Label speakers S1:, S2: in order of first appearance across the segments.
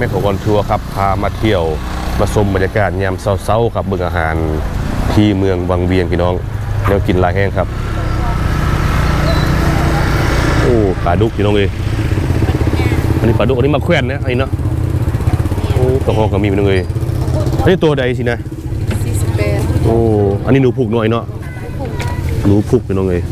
S1: แม่ของกอนทัวร์ครับพามาเที่ยวมาชมบรรยากาศยามเช้าๆครับเบิ่งอาหารที่เมืองวังเวียงพี่น้องแนวกินหลายแห้งครับ โอ้ปลาดุกพี่น้องเลยอันนี้ปลาดุกอันนี้มาแขวนนะไอ้เนาะโอ้กระเพาะก็มีพี่น้องเลยอันนี้ตัวใดสินะ
S2: สี่สิบแปด
S1: โอ้อันนี้หนูผูกหน่อยเนาะหนูผูกพี่น้องเลย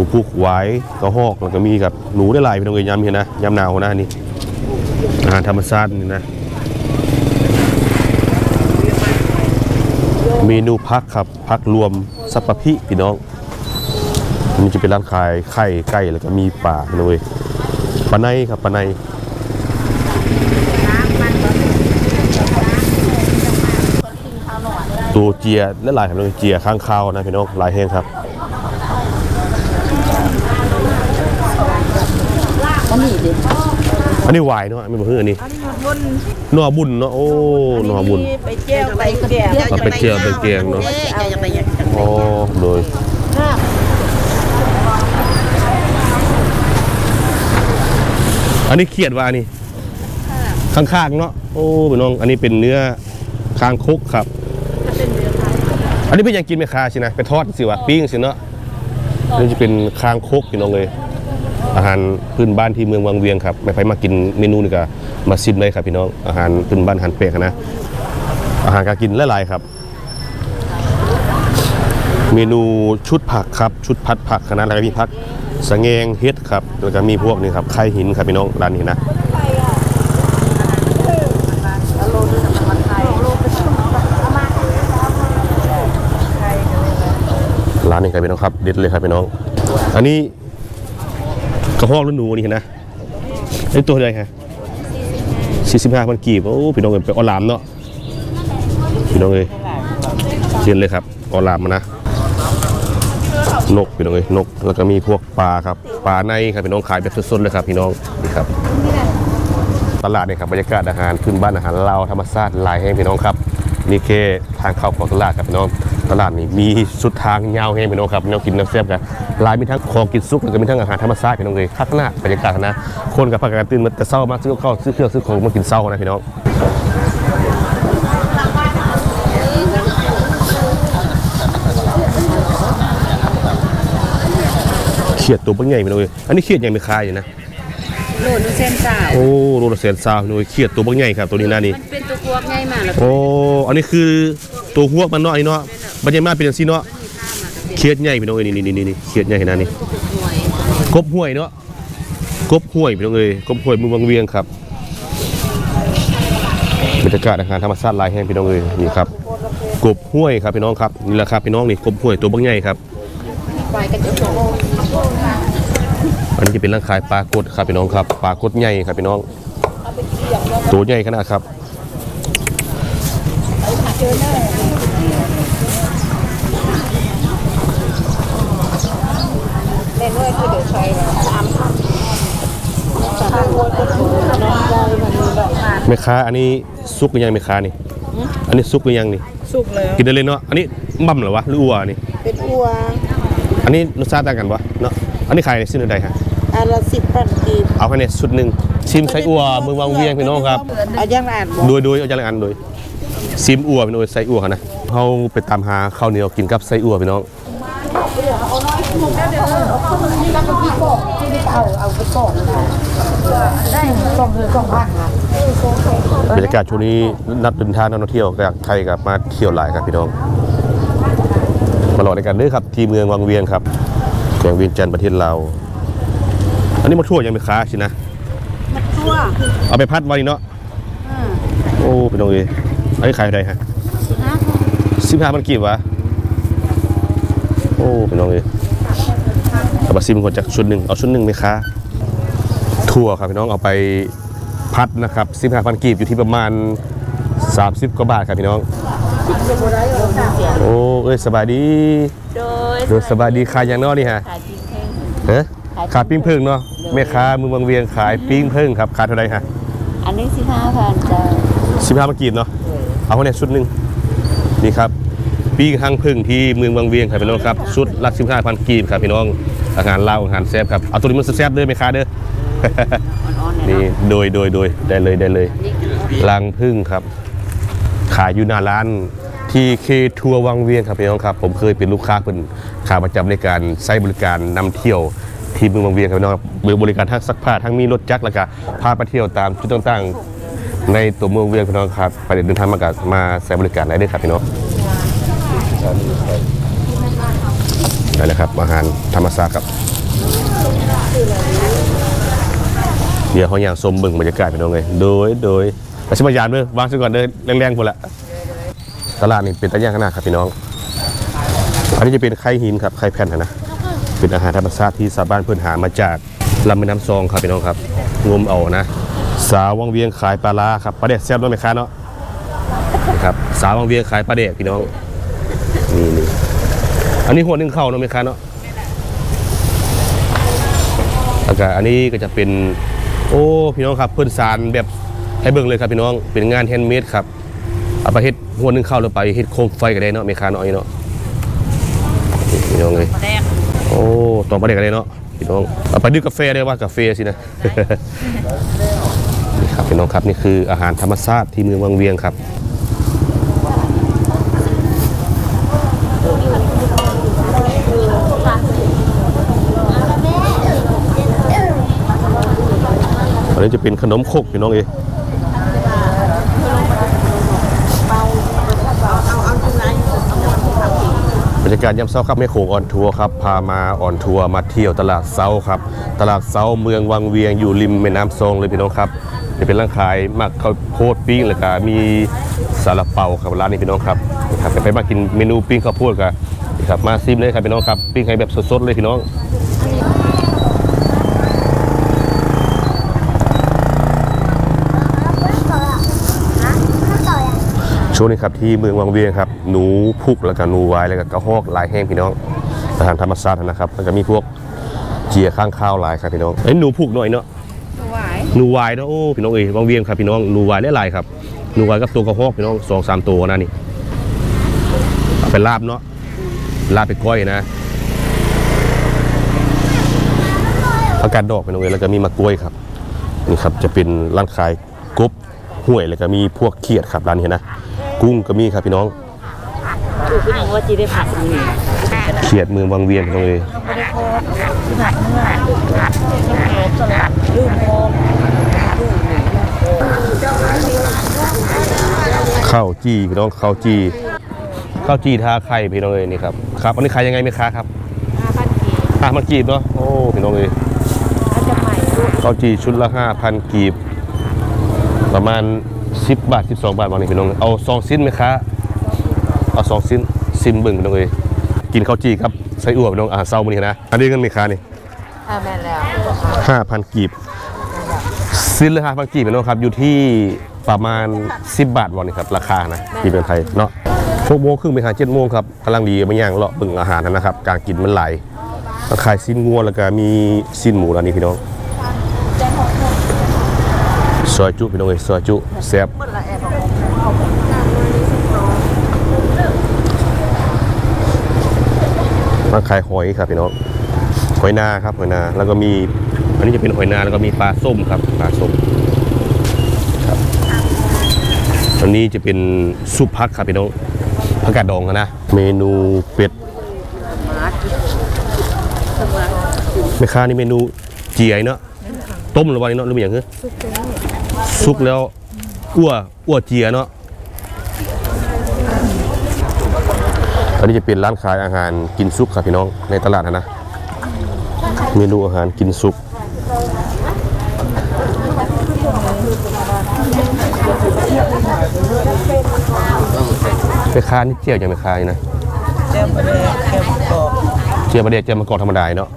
S1: นูผูกไว้กระหอกแล้วก็มีกับหนูได้หลายพี่น้องเลยยำเห็นนะยำหนาวนะนี่อาหารธรรมชาตินี่นะเมนูพักครับพักรวมสัปปะพิพี่น้องมันจะเป็นร้านขายไข่ไก่แล้วก็มีป่าพี่น้องเลยปลาในครับปลาในตัวเจียและหลายครับพี่น้องเจียข้างข้าวนะพี่น้องหลายแห้งครับ
S2: ก็มีดิ
S1: อันนี้หวายเนาะไม่บอกเพื่อนอันนี้หนัวบุญเนาะโอ้หนัวบุญ
S2: ไปเจียวไปเจียว
S1: เอาไปเจียวไปแกงเนาะ
S2: เอาไปยัง
S1: โอ้โดยอันนี้เขียดว่าอันนี้ข้างๆเนาะโอ้พี่น้องอันนี้เป็นเนื้อคางคกครับ อันนี้เป็นยังกินไหมคะสินะไปทอดสิวะปิ้งสิเนาะนี่จะเป็นคางคกพี่น้องเลย อาหารพื้นบ้านที่เมืองวังเวียงครับไม่ไปมากินเมนูนี่ก็มาซิมเลยครับพี่น้องอาหารพื้นบ้านหารเปรกนะอาหารการกินหลายๆครับ เมนูชุดผักครับชุดพัดผักคณะแล้วก็มีผักสะแงงเฮ็ดครับแล้วก็มีพวกนี้ครับไข่หินครับพี่น้องร้านนี้นะร้านนี้ครับพี่น้องครับเด็ดเลยครับพี่น้อง อันนี้ กระเพาะรุ่นหนูนี่เห็นนะไอ้ตัวใดฮะสี่สิบห้าพันกีบโอ้พี่น้องเอ้ยไปออลามเนาะพี่น้องเอ้ยเรียนเลยครับออลามมานะนกพี่น้องเอ้ยนกแล้วก็มีพวกปลาครับปลาในครับพี่น้องขายแบบสดๆเลยครับพี่น้องนี่ครับ ตลาดเนี่ยครับบรรยากาศอาหารพื้นบ้านอาหารลาวธรรมชาติลายแห่งพี่น้องครับนี่แค่ทางเข้าของตลาดครับพี่น้อง ตลาดนี่มีสุดทางยาวแห่งพี่น้องครับแนวกินน้ำแซ่บกันหลายมีทั้งของกินซุปแล้วก็มีทั้งอาหารธรรมชาติพี่น้องเลยข้างหน้าบรรยากาศนะคนกับพากันตื่นมาแต่เช้ามาซื้อข้าวซื้อเครื่องซื้อของมากินเช้านะพี่น้องเขียดตัวเป็นไงพี่น้องเอ้ยอันนี้เขียดยังไม่คายอยู่นะ
S2: โหลดเส้นสาว
S1: โอ้โรลเซนซาวหน่วยเขียดตัวบักใหญ่ครับตัวนี้นะนี่
S2: มันเป็นตัวพวกง่ายมากแล้ว
S1: โอ้อันนี้คือตัวหวกมันเนาะไอ้เนาะ บรรยายมาเป็นจังซีเนาะเขียดใหญ่พี่น้องเอ้ยนี่นี่นี่นี่เขียดใหญ่ขนาดนี้กบห้วยเนาะกบห้วยพี่น้องเอ้ยกบห้วยมืองวังเวียงครับบรรยากาศอาหารธรรมชาติลายแห่งพี่น้องเอ้ยนี่ครับกบห้วยครับพี่น้องครับนี่แหละครับพี่น้องนี่กบห้วยตัวบักใหญ่ครับอันนี้จะเป็นร่างขายปลากดครับพี่น้องครับปลากดใหญ่ครับพี่น้อง ตัวใหญ่ขนาดครับ
S2: เล่นด้วยคือเดี๋ยวใช้สามพันสามพันคนน้องบอยมันมีดอกทาน
S1: แม่ค้าอันนี้ซุกหรือยังแม่ค้านี่ อันนี้ซุกหรือยังนี่
S2: สุกแล้ว
S1: กินได้เลยเนาะอันนี้บั่มเหรอวะหรืออัวนี่
S2: เป็นอัว
S1: อันนี้รสชาติต่างกันวะเนาะอันนี้ขายในซื้อใดฮะ
S2: อันละสิบพันกีบ
S1: เอาแค่นี้ชุดหนึ่งชิมไส้อัวเมืองวังเวียงพี่น้องครับ
S2: เอาย่างอ่านบอก
S1: โดยโดยเอาจารย์อันโดยซิมอัวพี่น้องไส้อัวเขานะเขาไปตามหาข้าวเหนียวกินกับไส้อัวพี่น้อง บรรยากาศช่วงนี้นัดเดินทางนักท่องเที่ยวจากไทยกับมาเที่ยวหลายครับพี่น้องมาหลอดในกันเด้อครับ ที่เมืองวังเวียงครับแขวงเวียงจันทร์ประเทศลาวอันนี้มาทั่วยังไม่ค้าสินะ
S2: ตัว
S1: เอาไปพัดไว้เนาะโอ้พี่น้องเอ้ยอันนี้ขายเท่าไหร่ฮะสิบห้าพันกีบวะโอ้พี่น้องเอ้ย เอามาซิมก่อนจากชุดหนึ่งเอาชุดหนึ่งไหมคะทั่วครับพี่น้องเอาไปพัดนะครับสิบห้าพันกีบอยู่ที่ประมาณ 30 กว่าบาทครับพี่น้อง โอ้เอ้ยสบายดี
S2: โดย
S1: โดยสบายดีขายอย่างเนอกนี่ฮะ
S2: ขายจริงแท่ง
S1: เฮ้ขายปิ้งเพิ่งเนาะแม่ค้ามือวังเวียงขายปิ้งเพิ่งครับขายเท่าไหร่ฮะ
S2: อันนี้สิบห้าพันจ้า
S1: สิบห้าพันกีบเนาะเอาคนนี้ชุดหนึ่งนี่ครับ ปีกห้างพึ่งที่เมืองบางเวียงครับพี่น้องครับชุดละสิบห้าพันกีบครับพี่น้องอาหารลาวอาหารแซ่บครับเอาตัวนี้มันแซ่บเด้ไหมคะเด้อนี่โดยโดยโดยได้เลยได้เลยลังพึ่งครับ ขายอยู่หน้าร้านที่เคทัวร์วังเวียงครับพี่น้องครับ ผมเคยเป็นลูกค้าเป็นขาประจำในการใช้บริการนำเที่ยวที่เมืองวังเวียงครับพี่น้องครับบริการทั้งซักผ้าทั้งมีรถจักรแล้วก็พาไปเที่ยวตามจุดต่างๆในตัวเมืองเวียงพี่น้องครับไปเดินทางมากับมาใช้บริการได้ด้วยครับพี่น้อง ได้เลยครับ อาหารธรรมศาสตร์ครับ เดี๋ยวเขาอย่างสมบึงบรรยากาศพี่น้องเลยโดยโดยอาชิมยานเด้อวางซะก่อนเด้อแรงๆพอละตลาดนี่เป็นตะย่างขนาดครับพี่น้อง อันนี้จะเป็นไข่หินครับไข่แผ่นนะ เป็นอาหารธรรมชาติที่ชาวบ้านเพื่อนหามาจากลำแม่น้ำซองครับพี่น้องครับ งมเอานะ สาววังเวียงขายปลาร้าครับปลาเด็ดแซ่บด้วยไหมคะเนาะนะครับ สาววังเวียงขายปลาเด็ดพี่น้องนี่นี่ อันนี้หัวหนึ่งเข้าเนาะไหมคะเนาะแล้วก็อันนี้ก็จะเป็น โอ้พี่น้องครับเพื่อนสารแบบให้เบิ่งเลยครับพี่น้องเป็นงานแฮนด์เมดครับเอาไปเฮ็ดหัวหนึงเข้าแล้วไปเฮ็ดโคมไฟก็ได้เนาะเมคาเนาะนี่เนาะพี่น้องเลยโอ้ตองประเด็กก็ได้เนาะพี่น้องเอาไปดื่มกาแฟได้ว่ากาแฟสินะนี่ครับพี่น้องครับนี่คืออาหารธรรมชาติที่เมืองวังเวียงครับ นนี้จะเป็นขนมคกพี่น้องเอบรรยากาศยามเช้าครับแม่โขงออนทัวร์ครับพามาออนทัวร์มาเที่ยวตลาดเช้าครับ ตลาดเช้าเมืองวังเวียงอยู่ริมแม่น้ำซองเลยพี่น้องครับจะเป็นร้านขายมักข้าวโพดปิ้งแล้วก็มีซาลาเปาครับร้านนี้พี่น้องครับครับไปมากินเมนูปิ้งข้าวโพดกันครับมาซิมเลยครับพี่น้องครับปิ้งให้แบบสดๆเลยพี่น้อง ช่วงนี้ครับที่เมืองวังเวียงครับหนูพุกแล้วก็หนูวายแล้วก็กระหอกหลายแห้งพี่น้องอาหารธรรมชาตินะครับแล้วก็มีพวกเจียข้างข้าวหลายครับพี่น้องเอ้ยหนูพุกหน่อยเนาะ
S2: หวาย
S1: หนูวายเนาะโอ้พี่น้องเอ้ยวังเวียงครับพี่น้องหนูวายหลายๆครับหนูวายกับตัวกระหอกพี่น้องสองสามตัวนะนี่เอาไปลาบเนาะลาบไปก้อยนะผักกาดดอกพี่น้องเอ้ยแล้วก็มีมะกล้วยครับนี่ครับจะเป็นร้านขายกบห้วยแล้วก็มีพวกเขียดครับร้านนี้นะ กุ้งก็มีครับพี่น้อง
S2: คือพี่น้องว่าจีได้ผักมันนี่
S1: เขียดเมืองวังเวียงพี่น้องเลย
S2: ไม่ได้พอผักเมื่อสลัดลืมพอ
S1: ข้าวจี้พี่น้องข้าวจี้ข้าวจี้ทาไข่พี่น้องเลยนี่ครับครับอันนี้ขายยังไงไหมค้าครับ
S2: ห้าพันกี
S1: ห้าพันกีบเนาะโอ้พี่น้องเลย
S2: แล้วจะใหม่ด้วย
S1: ข้าวจี้ชุดละห้าพันกีบ ประมาณ 10บาท12บาทบางนี่พี่น้องเอาสองชิ้นไหมคะเอาสองชิ้นซิมเบิ่งพี่น้องเลยกินข้าวจี้ครับไส้อั่วพี่น้องอาหารเช้ามื้อนี้นะอันนี้เงินไหมคะนี่
S2: อ่าแม่แล้ว
S1: ห้าพันกีบซินละห้าพันกีบพี่น้องครับอยู่ที่ประมาณ 10 บาทวันนี้ครับราคานะที่เป็นไทยเนาะหกโมงครึ่งไปหาเจ็ดโมงครับกำลังดีมาย่างเลาะเบิ่งอาหารนะครับ การกินมันไหลายแล้วขายสิ้นงัวแล้วก็มีสิ้นหมูแล้วนี่พี่น้อง ซอยจุพี่น้องเอ้ยซอยจุแซ่บร้าขายหอยครับพี่น้องหอยนาครับหอยนาแล้วก็มี อันนี้จะเป็นหอยนาแล้วก็มีปลาส้มครับปลาส้มครับอันนี้จะเป็นซุปพักครับพี่น้องผักกาดดองนะ เมนูเป็ดแม่ค้านี่เมนูเจียเนาะต้มหรือว่านี่เนาะหรือเป็นอย่างเงี้ย ซุกแล้วอ้วอ้วเจียเนาะอันนี้จะเป็นร้านขายอาหารกินซุกครับพี่น้องในตลาดนะนะเมนูอาหารกินซุปไปค้านี่เจียวยังไม่ค้านี่นะ
S2: เจ้าประเดี๋ยวเจ้าประกอบ
S1: เจียวประเดี๋ยวเจียวมะกอกธรรมดาเนาะ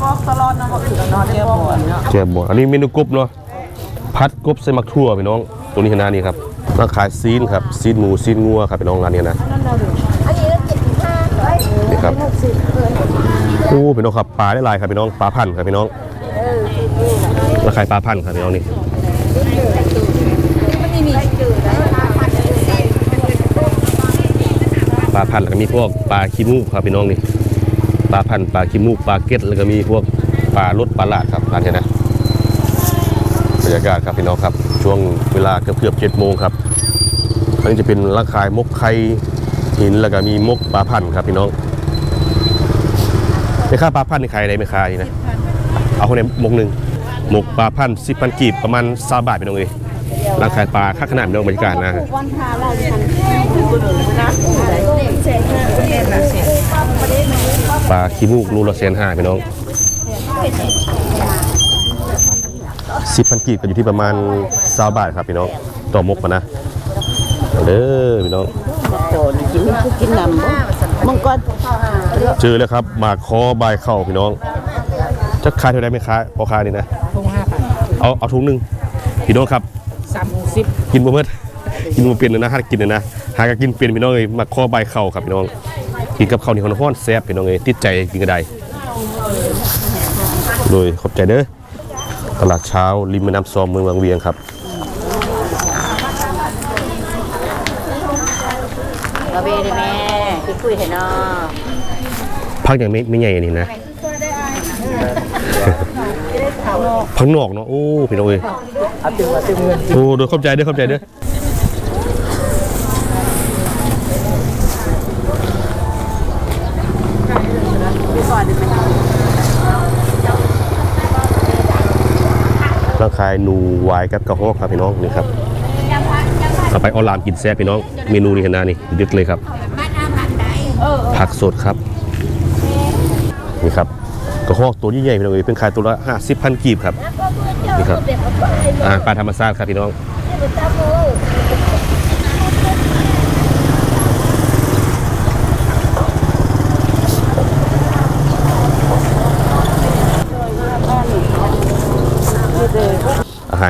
S2: พอกตลอดนะบอกถึงนอนเจ้าบ่อนเนาะ
S1: เจียวบวอันนี้เมนูกบเนาะ พัดกบใส่มักทั่วพี่น้องตรงนี้ขนะนี่ครับร้าขายซีนครับซีนหมูซีนงัวครับพี่น้องร้านนี้นะ
S2: นี่
S1: ครับโอ้พี่น้องครับปลาได้ลายครับพี่น้องปลาพันธุ์ครับพี่น้องราคายปลาพันธุ์ครับพี่น้องนี่ปลาพันธุ์แล้วก็มีพวกปลาขี้มูกครับพี่น้องนี่ปลาพันธุ์ปลาขี้มูกปลาเก็ดแล้วก็มีพวกปลารสปลาลาดครับร้านนี้นะ รยากาศครับพี่น้องครับ ช่วงเวลาเกือบเกือบเจ็ดโมงครับอันนี้จะเป็นราคายมกไข่หินแล้วก็มีมกปลาพันธุ์ครับพี่น้องไม่ค่าปลาพันธุ์นี่ขายอะไรไม่ขายนะเอาคนนี้มกหนึ่งมกปลาพันธุ์สิบพันกีบประมาณสาบาทพี่น้องเลยราคายปลาค่าขนาดพี่น้องบรรยากาศนะ
S2: วันทาเราทันนะเซ็นเซ็นนะเซ็น
S1: ปลาขี้มูกรูละแสนห้าพี่น้อง สิบพันกีบก็อยู่ที่ประมาณสาบาทครับพี่น้องต่อมกมานะเอาเด้อพี่น้อง
S2: โตนกินคือกินน้ำบ่มังกร
S1: เจอแล้วครับหมากคอบายเข้าพี่น้องจะขายเท่าไรไหมค้าพอค้านี่นะ
S2: ทุ่งห้าพัน
S1: เอาเอาถุงหนึ่งพี่น้องครับ
S2: สามสิบ
S1: กินบ่เมื่อกินบ่เป็นเลยนะหากินเลยนะหาก็กินเป็นพี่น้องเลยหมากคอบายเข้าครับพี่น้องกินกับข้าวเหนียวร้อนๆแซ่บพี่น้องเลยติดใจกินก็ได้โดยขอบใจเด้อ ตลาดเช้าริมแม่น้ำซอมเมืองบางเวียงครับ
S2: กระเบได้แม่พี่คุยเถอะเนาะ
S1: พักอย่างไม่ไม่ใหญ่นี่นะพังนอกเนาะโอ้พี่น้องเอ้ย
S2: เอาตึงมาตึงเงิน
S1: โอ้โดยเข้าใจเด้อเข้าใจเด้อ ร่างกายหนูวายกับกระหอกครับพี่น้องนี่ครับเอาไปออนไลน์กินแซ่บพี่น้องเมนูนี้ขนาดนี้ดึกเลยครับ ผักสดครับนี่ครับกระหอกตัวใหญ่ๆพี่น้องเอ้ยเป็นขายตัวละห้าสิบพันกีบครับนี่ครับอาหารปลาธรรมชาติครับพี่น้อง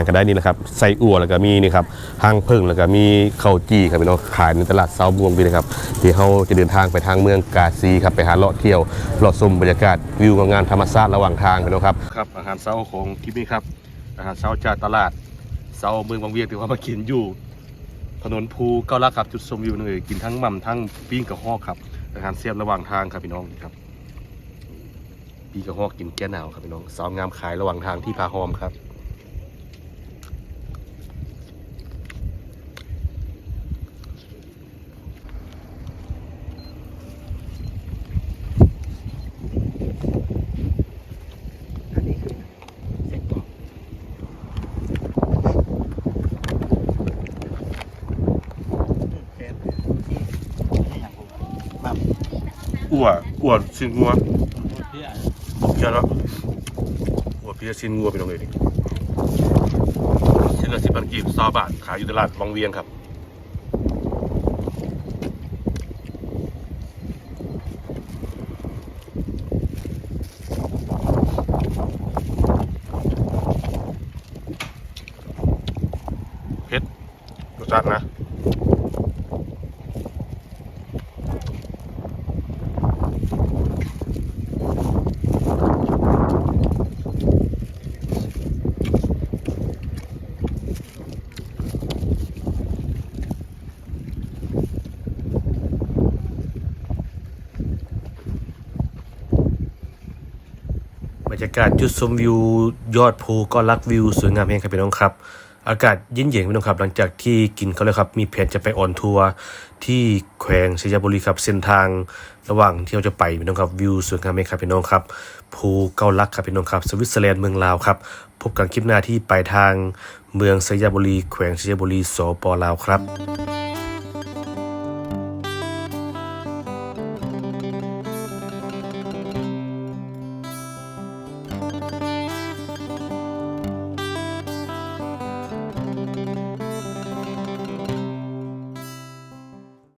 S1: าหารก็ได้นี่แหละครับไส้อั่วแล้วก็มีนี่ครับห้างพึ่งแล้วก็มีข้าวจี้ครับพี่น้องขายในตลาดเซาบวงพี่นะครับที่เขาจะเดินทางไปทางเมืองกาซีครับไปหาเลาะเที่ยวเลาะชมบรรยากาศวิวงานธรรมชาติระหว่างทางพี่น้องครับครับอาหารเช้าของที่นี่ครับอาหารเช้าจากตลาดเซาเมืองบางเวียงที่ว่ามากินอยู่ ถนนภูเก้าลักครับจุดชมวิวนั่นเลยกินทั้งหม่ำทั้งปิ้งกับฮอกครับอาหารเสียบระหว่างทางครับพี่น้องครับปิ้งกับฮอกกินแก้หนาวครับพี่น้องสาวงามขายระหว่างทางที่พาหอมครับ อ้วนอ้วนชิ้นงัวบอกแค่แล้วอ้วนเพียชิ้นงัวไปตรงเลยดิชิ้นละสิบพันกีบซาบาทขายอยู่ตลาดวังเวียงครับเพชรรสชาตินะากาศจุดชมวิวยอดภูก็รักวิวสวยงามแห่งครับพี่น้องครับ อากาศเย็นเย็นพี่น้องครับ หลังจากที่กินเขาเลยครับ มีแผนจะไปออนทัวร์ที่แขวงศรียบุรีครับเส้นทางระหว่างที่เราจะไปพี่น้องครับวิวสวยงามแห่งครับพี่น้องครับภูเกาลักครับพี่น้องครับ สวิตเซอร์แลนด์เมืองลาวครับพบกันคลิปหน้าที่ไปทางเมืองศรียบุรี แขวงศรียบุรีสปลาวครับ